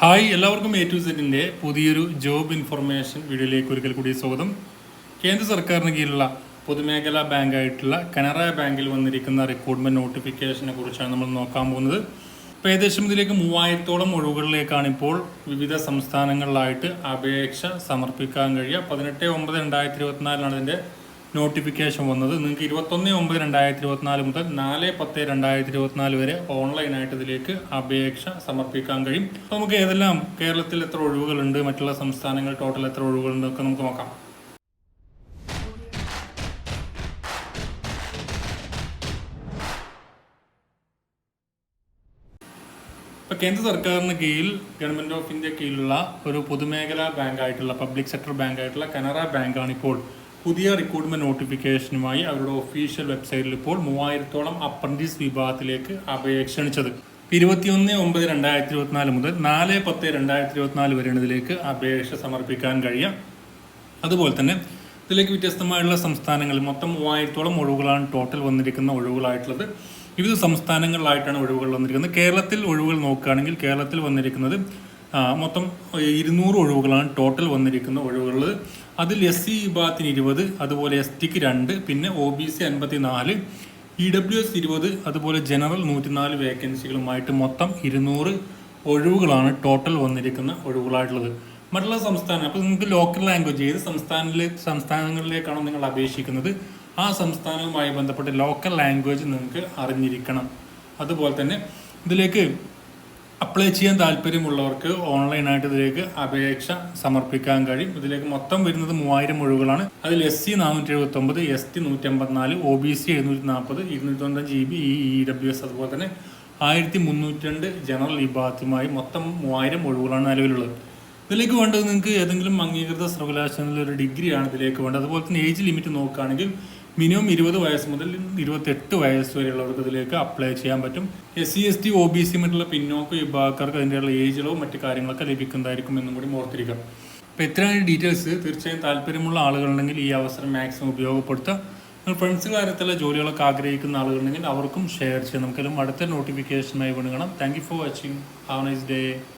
Hi എല്ലാവർക്കും A to സെറ്റിന്റെ പുതിയൊരു ജോബ് ഇൻഫർമേഷൻ വീഡിയോയിലേക്ക് ഒരിക്കൽ കൂടി സ്വാഗതം. കേന്ദ്ര സർക്കാരിന് കീഴിലുള്ള പൊതുമേഖലാ ബാങ്കായിട്ടുള്ള കനറ ബാങ്കിൽ വന്നിരിക്കുന്ന റിക്രൂട്ട്മെന്റ് നോട്ടിഫിക്കേഷനെ കുറിച്ചാണ് നമ്മൾ നോക്കാൻ പോകുന്നത്. ഇപ്പോൾ ഏകദേശം ഇതിലേക്ക് മൂവായിരത്തോളം ഒഴിവുകളിലേക്കാണ് ഇപ്പോൾ വിവിധ സംസ്ഥാനങ്ങളിലായിട്ട് അപേക്ഷ സമർപ്പിക്കാൻ കഴിയുക. പതിനെട്ട് ഒമ്പത് രണ്ടായിരത്തി ഇരുപത്തിനാലിനാണ് ഇതിന്റെ നോട്ടിഫിക്കേഷൻ വന്നത് നിങ്ങൾക്ക് ഇരുപത്തൊന്ന് ഒമ്പത് രണ്ടായിരത്തി ഇരുപത്തിനാല് മുതൽ നാല് പത്ത് രണ്ടായിരത്തി ഇരുപത്തിനാല് വരെ ഓൺലൈനായിട്ട് ഇതിലേക്ക് അപേക്ഷ സമർപ്പിക്കാൻ കഴിയും. അപ്പോൾ നമുക്ക് ഏതെല്ലാം കേരളത്തിൽ എത്ര ഒഴിവുകളുണ്ട് മറ്റുള്ള സംസ്ഥാനങ്ങൾ ടോട്ടൽ എത്ര ഒഴിവുകളുണ്ട് ഒക്കെ നമുക്ക് നോക്കാം. ഇപ്പോൾ കേന്ദ്ര സർക്കാരിന് കീഴിൽ ഗവൺമെന്റ് ഓഫ് ഇന്ത്യ കീഴിലുള്ള ഒരു പൊതുമേഖലാ ബാങ്കായിട്ടുള്ള പബ്ലിക് സെക്ടർ ബാങ്കായിട്ടുള്ള കനറ ബാങ്കാണ് ഇപ്പോൾ പുതിയ റിക്രൂട്ട്മെന്റ് നോട്ടിഫിക്കേഷനുമായി അവരുടെ ഒഫീഷ്യൽ വെബ്സൈറ്റിൽ ഇപ്പോൾ മൂവായിരത്തോളം അപ്രന്റീസ് വിഭാഗത്തിലേക്ക് അപേക്ഷ ക്ഷണിച്ചത്. ഇരുപത്തിയൊന്ന് ഒമ്പത് രണ്ടായിരത്തി ഇരുപത്തിനാല് മുതൽ നാല് പത്ത് രണ്ടായിരത്തി ഇരുപത്തിനാല് വരെയാണ് ഇതിലേക്ക് അപേക്ഷ സമർപ്പിക്കാൻ കഴിയുക. അതുപോലെ തന്നെ ഇതിലേക്ക് വ്യത്യസ്തമായുള്ള സംസ്ഥാനങ്ങളിൽ മൊത്തം മൂവായിരത്തോളം ഒഴിവുകളാണ് ടോട്ടൽ വന്നിരിക്കുന്ന ഒഴിവുകളായിട്ടുള്ളത്. വിവിധ സംസ്ഥാനങ്ങളിലായിട്ടാണ് ഒഴിവുകൾ വന്നിരിക്കുന്നത്. കേരളത്തിൽ ഒഴിവുകൾ നോക്കുകയാണെങ്കിൽ കേരളത്തിൽ വന്നിരിക്കുന്നത് മൊത്തം ഇരുന്നൂറ് ഒഴിവുകളാണ് ടോട്ടൽ വന്നിരിക്കുന്ന ഒഴിവുകൾ. അതിൽ എസ് സി വിഭാഗത്തിന് ഇരുപത് അതുപോലെ എസ് ടിക്ക് രണ്ട് പിന്നെ ഒ ബി സി അൻപത്തി നാല് ഇ ഡബ്ല്യു എസ് ഇരുപത് അതുപോലെ ജനറൽ നൂറ്റിനാല് വേക്കൻസികളുമായിട്ട് മൊത്തം ഇരുന്നൂറ് ഒഴിവുകളാണ് ടോട്ടൽ വന്നിരിക്കുന്ന ഒഴിവുകളായിട്ടുള്ളത്. മറ്റുള്ള സംസ്ഥാനം അപ്പോൾ നിങ്ങൾക്ക് ലോക്കൽ ലാംഗ്വേജ് ഏത് സംസ്ഥാനത്തിലെ സംസ്ഥാനങ്ങളിലേക്കാണോ നിങ്ങൾ അപേക്ഷിക്കുന്നത് ആ സംസ്ഥാനവുമായി ബന്ധപ്പെട്ട് ലോക്കൽ ലാംഗ്വേജ് നിങ്ങൾക്ക് അറിഞ്ഞിരിക്കണം. അതുപോലെ തന്നെ ഇതിലേക്ക് അപ്ലൈ ചെയ്യാൻ താല്പര്യമുള്ളവർക്ക് ഓൺലൈനായിട്ട് ഇതിലേക്ക് അപേക്ഷ സമർപ്പിക്കാൻ കഴിയും. ഇതിലേക്ക് മൊത്തം വരുന്നത് മൂവായിരം ഒഴിവുകളാണ്. അതിൽ എസ് സി നാനൂറ്റി എഴുപത്തി ഒമ്പത് എസ് ടി നൂറ്റി അമ്പത്തിനാല് ഒ ബി സി എഴുന്നൂറ്റി നാൽപ്പത് ഇരുന്നൂറ്റി തൊണ്ണൂറ്റഞ്ച് G B E W S അതുപോലെ തന്നെ ആയിരത്തി മുന്നൂറ്റി രണ്ട് ജനറൽ വിഭാഗത്തുമായി മൊത്തം മൂവായിരം ഒഴിവുകളാണ് നിലവിലുള്ളത്. ഇതിലേക്ക് വേണ്ടത് നിങ്ങൾക്ക് ഏതെങ്കിലും അംഗീകൃത സർവകലാശാലയിൽ ഒരു ഡിഗ്രിയാണ് ഇതിലേക്ക് വേണ്ടത്. അതുപോലെ തന്നെ ഏജ് ലിമിറ്റ് നോക്കുകയാണെങ്കിൽ മിനിമം ഇരുപത് വയസ്സ് മുതൽ ഇരുപത്തെട്ട് വയസ്സ് വരെയുള്ളവർക്ക് ഇതിലേക്ക് അപ്ലൈ ചെയ്യാൻ പറ്റും. S C S T O B C മറ്റുള്ള പിന്നോക്ക വിഭാഗക്കാർക്ക് അതിന്റെയുള്ള ഏജിലോ മറ്റു കാര്യങ്ങളൊക്കെ ലഭിക്കുന്നതായിരിക്കും എന്നും കൂടി ഓർത്തിരിക്കാം. അപ്പോൾ ഇത്രയാണ് ഡീറ്റെയിൽസ് തീർച്ചയായും താല്പര്യമുള്ള ആളുകളുണ്ടെങ്കിൽ ഈ അവസരം മാക്സിമം ഉപയോഗപ്പെടുത്തുക. നിങ്ങൾ ഫ്രണ്ട്സ് കാര്യത്തിലുള്ള ജോലികളൊക്കെ ആഗ്രഹിക്കുന്ന ആളുകളുണ്ടെങ്കിൽ അവർക്കും ഷെയർ ചെയ്യാം നമുക്കെല്ലാം അടുത്ത നോട്ടിഫിക്കേഷനായി വിണുകണം. കാണാം thank you for watching have nice day